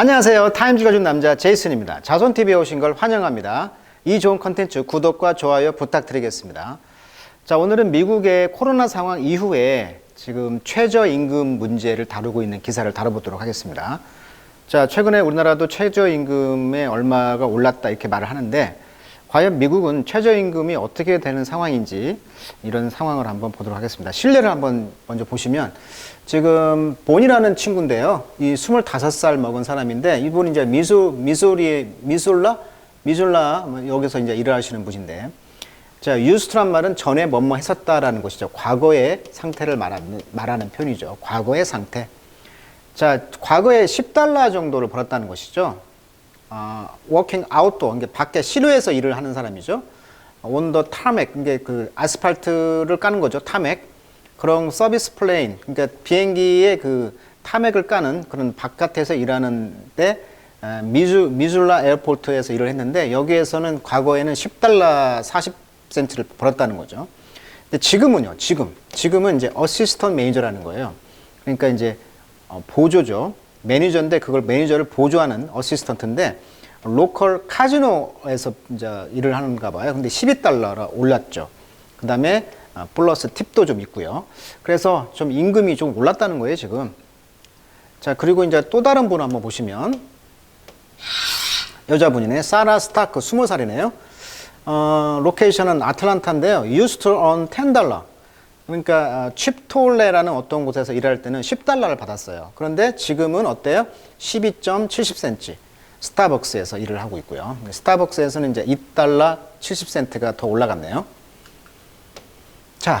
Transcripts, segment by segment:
안녕하세요. 타임즈가 준 남자 제이슨입니다. 자손TV에 오신 걸 환영합니다. 이 좋은 컨텐츠 구독과 좋아요 부탁드리겠습니다. 자, 오늘은 미국의 코로나 상황 이후에 지금 최저임금 문제를 다루고 있는 기사를 다뤄보도록 하겠습니다. 자, 최근에 우리나라도 최저임금에 얼마가 올랐다 이렇게 말을 하는데 과연 미국은 최저임금이 어떻게 되는 상황인지 이런 상황을 한번 보도록 하겠습니다. 실례를 한번 먼저 보시면 지금 본이라는 친구인데요. 이 25살 먹은 사람인데 이분이 이제 미소, 미소리, 미솔라? 미솔라 뭐 여기서 이제 일을 하시는 분인데 자, 유스트란 말은 전에 뭐뭐 했었다라는 것이죠. 과거의 상태를 말하는, 말하는 표현이죠. 과거의 상태. 자, 과거에 10달러 정도를 벌었다는 것이죠. 아, 워킹 아웃도어, 이게 밖에 실외에서 일을 하는 사람이죠. 온더 타맥, 이게 그 아스팔트를 까는 거죠. 타맥. 그런 서비스 플레인, 그러니까 비행기의 그 타맥을 까는 그런 바깥에서 일하는 때 아, 미주, 미줄라 에어포트에서 일을 했는데 여기에서는 과거에는 10달러 40센트를 벌었다는 거죠. 근데 지금은요, 지금. 지금은 이제 어시스턴트 매니저라는 거예요. 그러니까 이제 어, 보조죠. 매니저인데 그걸 매니저를 보조하는 어시스턴트인데 로컬 카지노에서 이제 일을 하는가 봐요. 근데 12달러로 올랐죠. 그 다음에 플러스 팁도 좀 있고요. 그래서 좀 임금이 좀 올랐다는 거예요, 지금. 자, 그리고 이제 또 다른 분 한번 보시면 여자분이네. 사라 스타크, 20살이네요. 어, 로케이션은 아틀란타인데요. used to earn 10달러. 그러니까 칩톨레라는 어떤 곳에서 일할 때는 10달러를 받았어요. 그런데 지금은 어때요? 12.70센치. 스타벅스에서 일을 하고 있고요. 스타벅스에서는 이제 2달러 70센트가 더 올라갔네요. 자,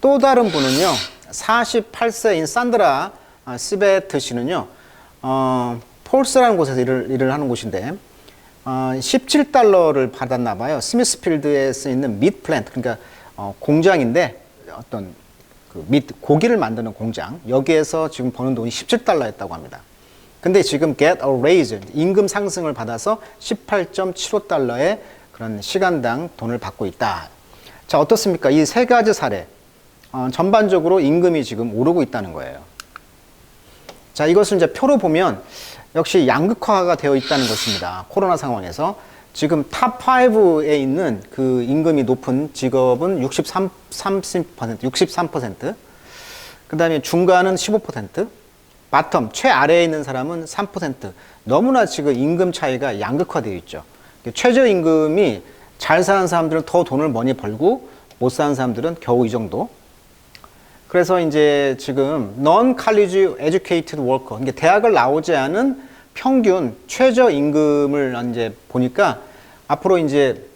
또 다른 분은요. 48세인 산드라 아, 스베트 씨는요. 어, 폴스라는 곳에서 일을, 일을 하는 곳인데 어, 17달러를 받았나 봐요. 스미스필드에 쓰 있는 밋 플랜트 그러니까 어, 공장인데 어떤 그밑 고기를 만드는 공장 여기에서 지금 버는 돈이 17달러였다고 합니다. 근데 지금 get a raise 임금 상승을 받아서 18.75달러의 그런 시간당 돈을 받고 있다. 자 어떻습니까? 이 세 가지 사례 어, 전반적으로 임금이 지금 오르고 있다는 거예요. 자 이것을 이제 표로 보면 역시 양극화가 되어 있다는 것입니다. 코로나 상황에서 지금 탑 5에 있는 그 임금이 높은 직업은 63, 30%, 63%. 그 다음에 중간은 15%. 바텀, 최아래에 있는 사람은 3%. 너무나 지금 임금 차이가 양극화되어 있죠. 최저임금이 잘 사는 사람들은 더 돈을 많이 벌고 못 사는 사람들은 겨우 이 정도. 그래서 이제 지금 non college educated worker, 이게 대학을 나오지 않은 평균 최저 임금을 이제 보니까 앞으로 이제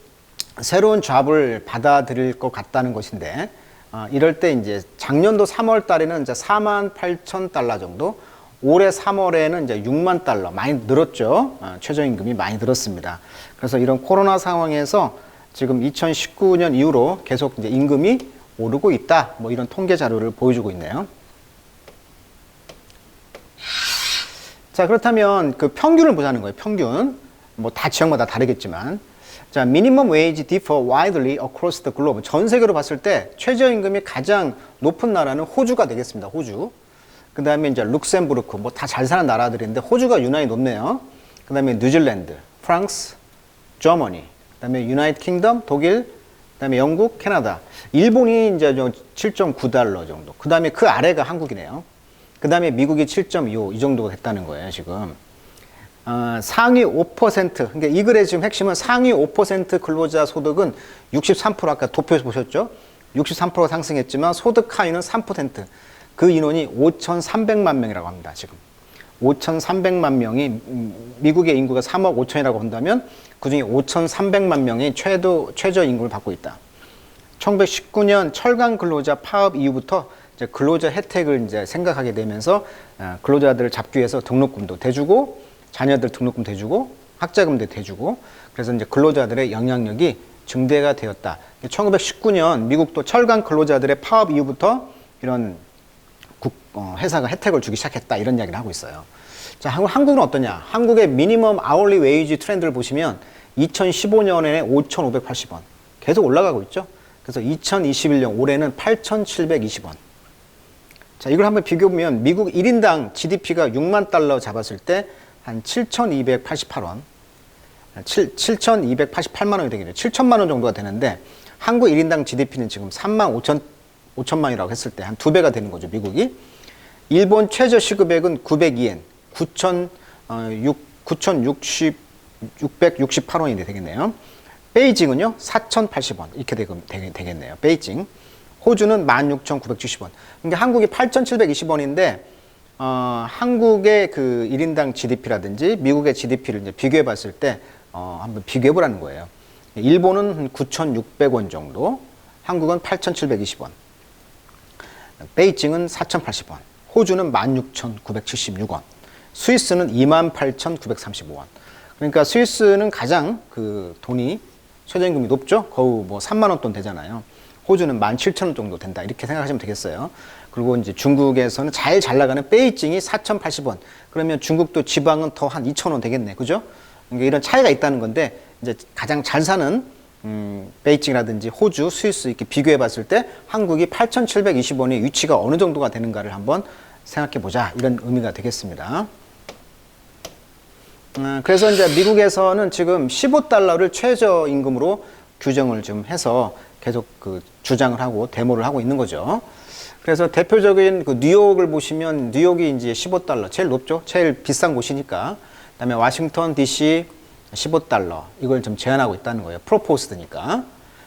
새로운 잡을 받아들일 것 같다는 것인데 어, 이럴 때 이제 작년도 3월 달에는 이제 4만 8천 달러 정도 올해 3월에는 이제 6만 달러 많이 늘었죠. 어, 최저임금이 많이 늘었습니다. 그래서 이런 코로나 상황에서 지금 2019년 이후로 계속 이제 임금이 오르고 있다. 뭐 이런 통계 자료를 보여주고 있네요. 자 그렇다면 그 평균을 보자는 거예요. 평균 뭐 다 지역마다 다르겠지만 자 minimum wage differ widely across the globe 전 세계로 봤을 때 최저임금이 가장 높은 나라는 호주가 되겠습니다. 호주. 그 다음에 이제 룩셈부르크 뭐 다 잘 사는 나라들인데 호주가 유난히 높네요. 그 다음에 뉴질랜드, 프랑스, 저머니, 그 다음에 유나이트 킹덤, 독일, 그 다음에 영국, 캐나다, 일본이 이제 7.9달러 정도. 그 다음에 그 아래가 한국이네요. 그 다음에 미국이 7.25, 이 정도가 됐다는 거예요, 지금. 어, 상위 5%, 그러니까 이 글의 지금 핵심은 상위 5% 근로자 소득은 63% 아까 도표에서 보셨죠? 63%가 상승했지만 소득 하위는 3%. 그 인원이 5,300만 명이라고 합니다, 지금. 5,300만 명이 음, 미국의 인구가 3억 5천이라고 한다면 그중에 5,300만 명이 최도 최저 임금을 받고 있다. 1919년 철강 근로자 파업 이후부터 이제 근로자 혜택을 이제 생각하게 되면서 어, 근로자들을 잡기 위해서 등록금도 대주고 자녀들 등록금 대주고 학자금도 대주고 그래서 이제 근로자들의 영향력이 증대가 되었다. 1919년 미국도 철강 근로자들의 파업 이후부터 이런 국, 어, 회사가 혜택을 주기 시작했다 이런 이야기를 하고 있어요. 자, 한국, 한국은 어떠냐? 한국의 미니멈 아울리 웨이지 트렌드를 보시면 2015년에 5,580원 계속 올라가고 있죠. 그래서 2021년 올해는 8,720원. 자, 이걸 한번 비교해 보면 미국 1인당 GDP가 6만 달러 잡았을 때 한 7,288원. 7, 7,288만 원이 되겠네요. 7천만 원 정도가 되는데 한국 1인당 GDP는 지금 3만 5천 5천만이라고 했을 때 한 두 배가 되는 거죠, 미국이. 일본 최저 시급액은 902엔, 9천 어, 6 9,060 668원이 되겠네요. 베이징은요, 4,080원 이렇게 되겠- 되겠네요. 베이징. 호주는 16,970원. 그러니까 한국이 8,720원인데 어, 한국의 그 1인당 GDP라든지 미국의 GDP를 이제 비교해 봤을 때 어, 한번 비교해 보라는 거예요. 일본은 한 9,600원 정도, 한국은 8,720원, 베이징은 4,080원, 호주는 16,976원, 스위스는 28,935원. 그러니까 스위스는 가장 그 돈이 최저임금이 높죠. 거의 뭐 3만 원 돈 되잖아요. 호주는 17,000원 정도 된다. 이렇게 생각하시면 되겠어요. 그리고 이제 중국에서는 잘 잘 나가는 베이징이 4,080원. 그러면 중국도 지방은 더 한 2,000원 되겠네. 그죠? 그러니까 이런 차이가 있다는 건데 이제 가장 잘 사는 음, 베이징이라든지 호주, 스위스 이렇게 비교해 봤을 때 한국이 8,720원의 위치가 어느 정도가 되는가를 한번 생각해 보자. 이런 의미가 되겠습니다. 음, 그래서 이제 미국에서는 지금 15달러를 최저임금으로 규정을 좀 해서 계속 그 주장을 하고 데모를 하고 있는 거죠. 그래서 대표적인 그 뉴욕을 보시면 뉴욕이 이제 15달러 제일 높죠. 제일 비싼 곳이니까. 그다음에 워싱턴 DC 15달러 이걸 좀 제한하고 있다는 거예요. 프로포스드니까.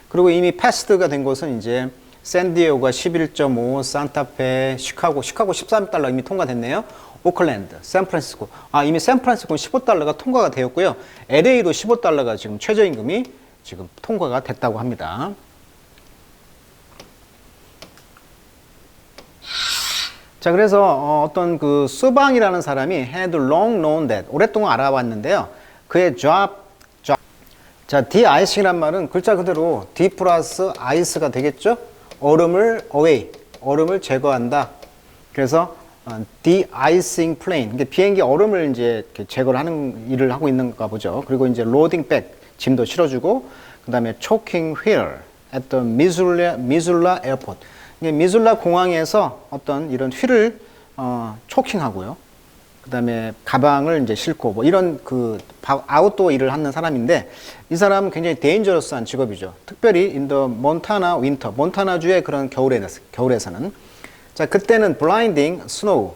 그리고 이미 패스드가 된 곳은 이제 샌디에고가 11.5, 산타페, 시카고, 시카고 13달러 이미 통과됐네요. 오클랜드, 샌프란시스코. 아, 이미 샌프란시스코는 15달러가 통과가 되었고요. LA도 15달러가 지금 최저임금이 지금 통과가 됐다고 합니다. 자, 그래서 어, 어떤 그 수방이라는 사람이 had long known that 오랫동안 알아왔는데요. 그의 job, job. 자, de-icing이란 말은 글자 그대로 de 플러스 ice가 되겠죠? 얼음을 away, 얼음을 제거한다. 그래서 어, de-icing plane, 이게 비행기 얼음을 이제 이렇게 제거를 하는 일을 하고 있는가 보죠. 그리고 이제 loading back, 짐도 실어주고, 그 다음에 choking wheel at the Missoula, Missoula Airport. 이게 미술라 공항에서 어떤 이런 휠을 어, 초킹하고요. 그다음에 가방을 이제 싣고 뭐 이런 그 바- 아웃도어 일을 하는 사람인데 이 사람은 굉장히 데인저러스한 직업이죠. 특별히 인더 몬타나 윈터, 몬타나 주의 그런 겨울에 겨울에서는 자 그때는 blinding snow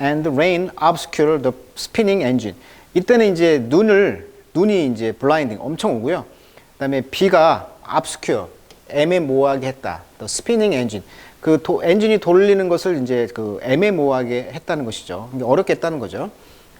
and rain obscure the spinning engine. 이때는 이제 눈을 눈이 이제 블라인딩 엄청 오고요. 그다음에 비가 obscure 애매모호하게 했다. 또 스피닝 엔진. 그 도, 엔진이 돌리는 것을 이제 그 애매모호하게 했다는 것이죠. 어렵게 했다는 거죠.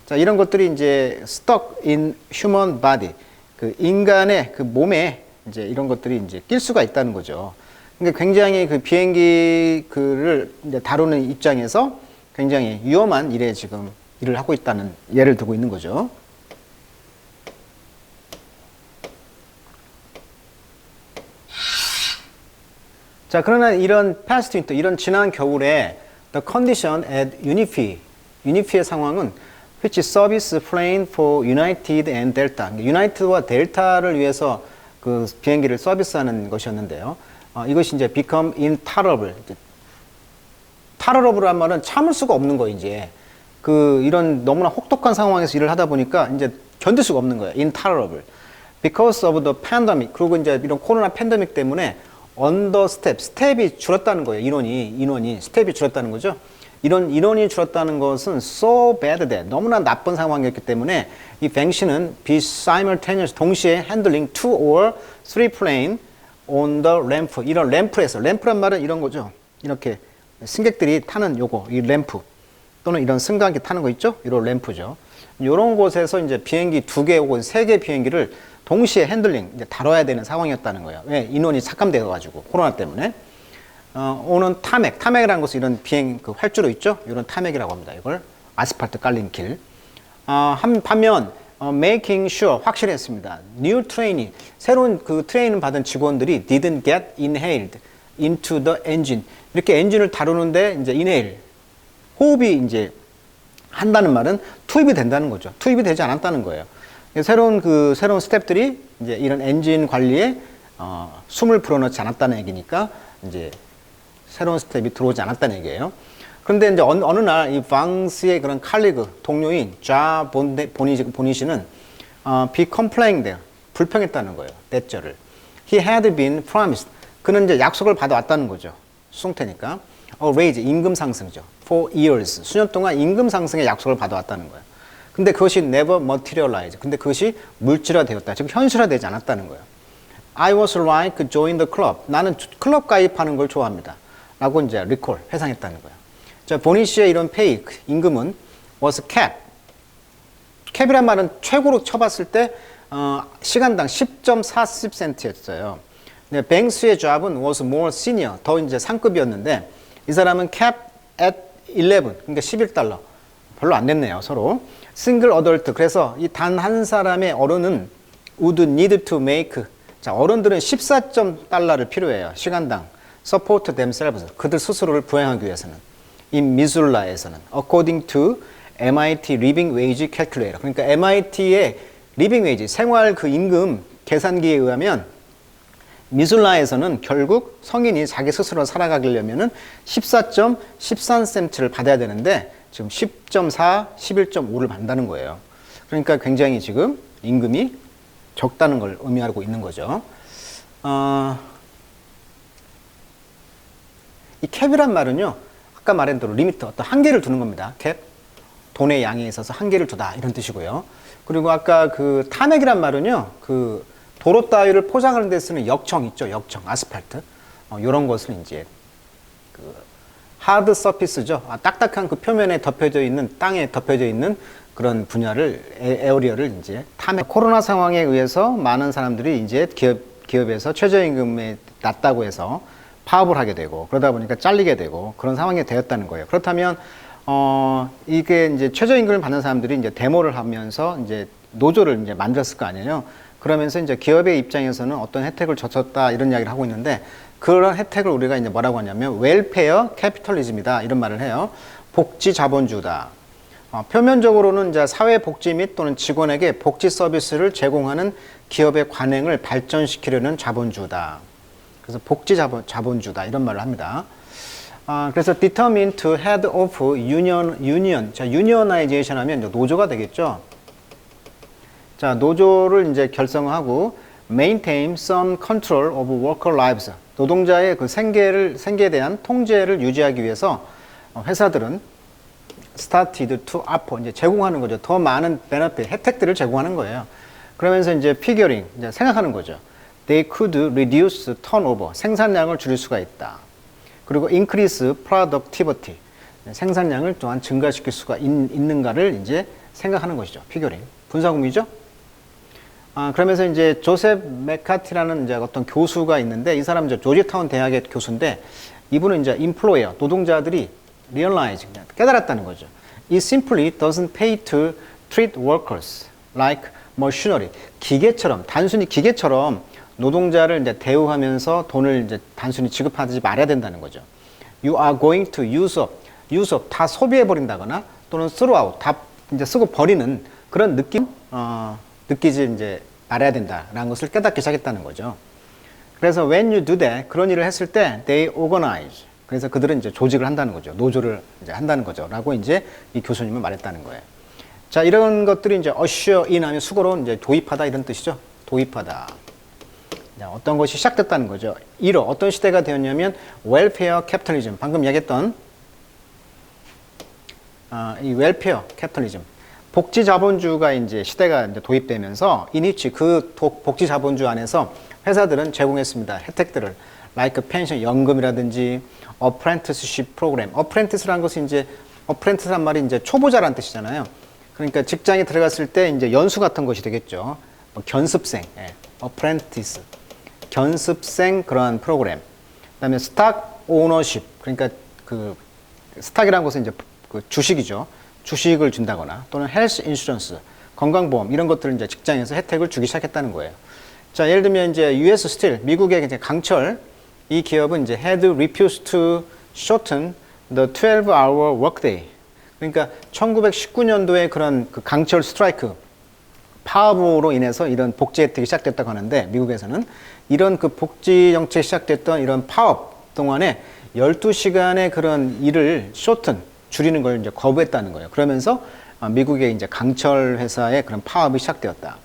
자, 이런 것들이 이제 stuck in human body. 그 인간의 그 몸에 이제 이런 것들이 이제 낄 수가 있다는 거죠. 그러니까 굉장히 그 비행기 그를 이제 다루는 입장에서 굉장히 위험한 일에 지금 일을 하고 있다는 예를 들고 있는 거죠. 자, 그러나 이런 past winter, 이런 지난 겨울에 the condition at Unifi, Unifi의 상황은 which service plane for United and Delta, 유나이티드와 델타를 위해서 그 비행기를 서비스하는 것이었는데요. 어, 이것이 이제 become intolerable. tolerable란 말은 참을 수가 없는 거 이제 그 이런 너무나 혹독한 상황에서 일을 하다 보니까 이제 견딜 수가 없는 거예요. intolerable. because of the pandemic. 그리고 이제 이런 코로나 팬데믹 때문에 언더 스텝, 스텝이 줄었다는 거예요. 인원이, 인원이, 스텝이 줄었다는 거죠. 이런 인원이 줄었다는 것은 so bad that 너무나 나쁜 상황이었기 때문에 이 뱅시는 be simultaneous 동시에 handling two or three plane on the ramp 이런 램프에서 램프란 말은 이런 거죠. 이렇게 승객들이 타는 요거 이 램프 또는 이런 승강기 타는 거 있죠? 이런 램프죠. 이런 곳에서 이제 비행기 두 개 혹은 세 개 비행기를 동시에 핸들링 이제 다뤄야 되는 상황이었다는 거예요. 왜 인원이 삭감되어 가지고 코로나 때문에 어, 오는 타맥, 타맥이라는 것은 이런 비행 그 활주로 있죠? 이런 타맥이라고 합니다. 이걸 아스팔트 깔린 길. 어, 한 반면 어, making sure 확실했습니다. new training 새로운 그 트레이닝 받은 직원들이 didn't get inhaled into the engine 이렇게 엔진을 다루는데 이제 inhale 호흡이 이제 한다는 말은 투입이 된다는 거죠. 투입이 되지 않았다는 거예요. 새로운 그 새로운 스텝들이 이제 이런 엔진 관리에 어, 숨을 불어넣지 않았다는 얘기니까 이제 새로운 스텝이 들어오지 않았다는 얘기예요. 그런데 이제 어느, 어느 날 이 방스의 그런 칼리그 동료인 좌 보니, 보니, 보니시는 어, be complained 불평했다는 거예요. 대절을. He had been promised. 그는 이제 약속을 받아왔다는 거죠. 수송태니까. 어, raise 임금 상승이죠. Years 수년 동안 임금 상승의 약속을 받아왔다는 거예요. 근데 그것이 never materialize. 근데 그것이 물질화되었다. 즉 현실화되지 않았다는 거예요. I was like join the club. 나는 클럽 가입하는 걸 좋아합니다. 라고 이제 recall 회상했다는 거예요. 자, 보니 씨의 이런 페이 임금은 was cap. 캡이란 말은 최고로 쳐봤을 때 어, 시간당 10.40센트였어요. 근데 뱅스의 잡은 was more senior, 더 이제 상급이었는데 이 사람은 cap at 11, 그러니까 11달러. 별로 안 냈네요, 서로. single adult, 그래서 이 단 한 사람의 어른은 would need to make, 자, 어른들은 14.달러를 필요해요, 시간당. support themselves, 그들 스스로를 부양하기 위해서는. in 미술라에서는 according to MIT Living Wage Calculator. 그러니까 MIT의 Living Wage, 생활 그 임금 계산기에 의하면 미술라에서는 결국 성인이 자기 스스로 살아가려면은 14.13센트를 받아야 되는데 지금 10.4, 11.5를 받는다는 거예요. 그러니까 굉장히 지금 임금이 적다는 걸 의미하고 있는 거죠. 어, 이 캡이란 말은요, 아까 말한 대로 리미트, 어떤 한계를 두는 겁니다. 캡. 돈의 양에 있어서 한계를 두다. 이런 뜻이고요. 그리고 아까 그 탄핵이란 말은요, 그 도로 따위를 포장하는 데 쓰는 역청 있죠. 역청, 아스팔트. 어, 이런 것을 이제 그 하드 서피스죠. 아, 딱딱한 그 표면에 덮여져 있는 땅에 덮여져 있는 그런 분야를 에, 에어리어를 이제 탐해. 코로나 상황에 의해서 많은 사람들이 이제 기업 기업에서 최저임금이 낮다고 해서 파업을 하게 되고 그러다 보니까 잘리게 되고 그런 상황이 되었다는 거예요. 그렇다면 어 이게 이제 최저임금을 받는 사람들이 이제 데모를 하면서 이제 노조를 이제 만들었을 거 아니에요. 그러면서 이제 기업의 입장에서는 어떤 혜택을 줬었다 이런 이야기를 하고 있는데 그런 혜택을 우리가 이제 뭐라고 하냐면 웰페어 캐피털리즘이다 이런 말을 해요. 복지 자본주의다. 어, 표면적으로는 이제 사회 복지 및 또는 직원에게 복지 서비스를 제공하는 기업의 관행을 발전시키려는 자본주의다. 그래서 복지 자본, 자본주의다 이런 말을 합니다. 아, 그래서 determined to head off union, union. 자, unionization 하면 노조가 되겠죠. 자, 노조를 이제 결성하고 maintain some control of worker lives. 노동자의 그 생계를 생계에 대한 통제를 유지하기 위해서 어, 회사들은 started to offer 이제 제공하는 거죠. 더 많은 benefit 혜택들을 제공하는 거예요. 그러면서 이제 figuring 이제 생각하는 거죠. They could reduce turnover 생산량을 줄일 수가 있다. 그리고 increase productivity 생산량을 또한 증가시킬 수가 있, 있는가를 이제 생각하는 것이죠. figuring 분사구문이죠. 아, 그러면서 이제 조셉 메카티라는 이제 어떤 교수가 있는데 이 사람은 이제 조지타운 대학의 교수인데 이분은 이제 employer 노동자들이 그냥 깨달았다는 거죠. It simply doesn't pay to treat workers like machinery 기계처럼 단순히 기계처럼 노동자를 이제 대우하면서 돈을 이제 단순히 지급하지 말아야 된다는 거죠. You are going to use up, use up 다 소비해 버린다거나 또는 throw out 다 이제 쓰고 버리는 그런 느낌 어, 느끼지 이제 말아야 된다라는 것을 깨닫기 시작했다는 거죠. 그래서 when you do that 그런 일을 했을 때 they organize 그래서 그들은 이제 조직을 한다는 거죠. 노조를 이제 한다는 거죠.라고 이제 이 교수님은 말했다는 거예요. 자 이런 것들이 이제 usher in 하면 수고로 이제 도입하다 이런 뜻이죠. 도입하다. 자, 어떤 것이 시작됐다는 거죠. 이로 어떤 시대가 되었냐면 웰페어 캐피탈리즘 방금 얘기했던 어, 이 웰페어 캐피탈리즘 복지 자본주가 이제 시대가 이제 도입되면서 이니치 그 도, 복지 자본주 안에서 회사들은 제공했습니다. 혜택들을 like 펜션 연금이라든지 apprenticeship 프로그램. apprentice라는 것은 이제 apprentice란 말이 이제 초보자라는 뜻이잖아요. 그러니까 직장에 들어갔을 때 이제 연수 같은 것이 되겠죠. 뭐 견습생, 예. apprentice. 견습생 그러한 프로그램. 그다음에 스탁 오너십. 그러니까 그 스탁이라는 것은 이제 그 주식이죠. 주식을 준다거나 또는 헬스 인슈런스, 건강보험 이런 것들을 이제 직장에서 혜택을 주기 시작했다는 거예요. 자, 예를 들면 이제 US 스틸, 미국의 이제 강철 이 기업은 이제 had refused to shorten the 12-hour workday. 그러니까 1919년도에 그런 그 강철 스트라이크 파업으로 인해서 이런 복지 혜택이 시작됐다고 하는데 미국에서는 이런 그 복지 정책이 시작됐던 이런 파업 동안에 12시간의 그런 일을 쇼튼 줄이는 걸 이제 거부했다는 거예요. 그러면서 어, 미국의 이제 강철 회사의 그런 파업이 시작되었다.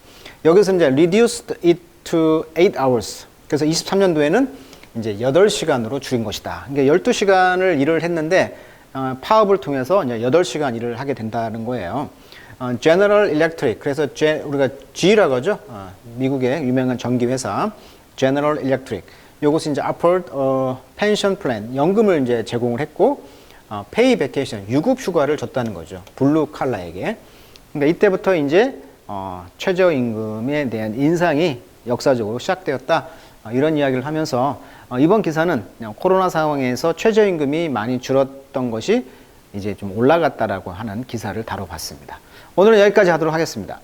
여기서 이제 reduced it to 8 hours. 그래서 23년도에는 이제 8시간으로 줄인 것이다. 그러니까 12시간을 일을 했는데 어, 파업을 통해서 이제 8시간 일을 하게 된다는 거예요. 어, General Electric. 그래서 G, 우리가 G라고 하죠. 어, 미국의 유명한 전기 회사 General Electric. 요것이 이제 어, Pension Plan 연금을 이제 제공을 했고 어, Pay Vacation 유급 휴가를 줬다는 거죠. 블루 칼라에게. 그러니까 이때부터 이제 어, 최저임금에 대한 인상이 역사적으로 시작되었다. 어, 이런 이야기를 하면서 어, 이번 기사는 그냥 코로나 상황에서 최저임금이 많이 줄었던 것이 이제 좀 올라갔다라고 하는 기사를 다뤄봤습니다. 오늘은 여기까지 하도록 하겠습니다.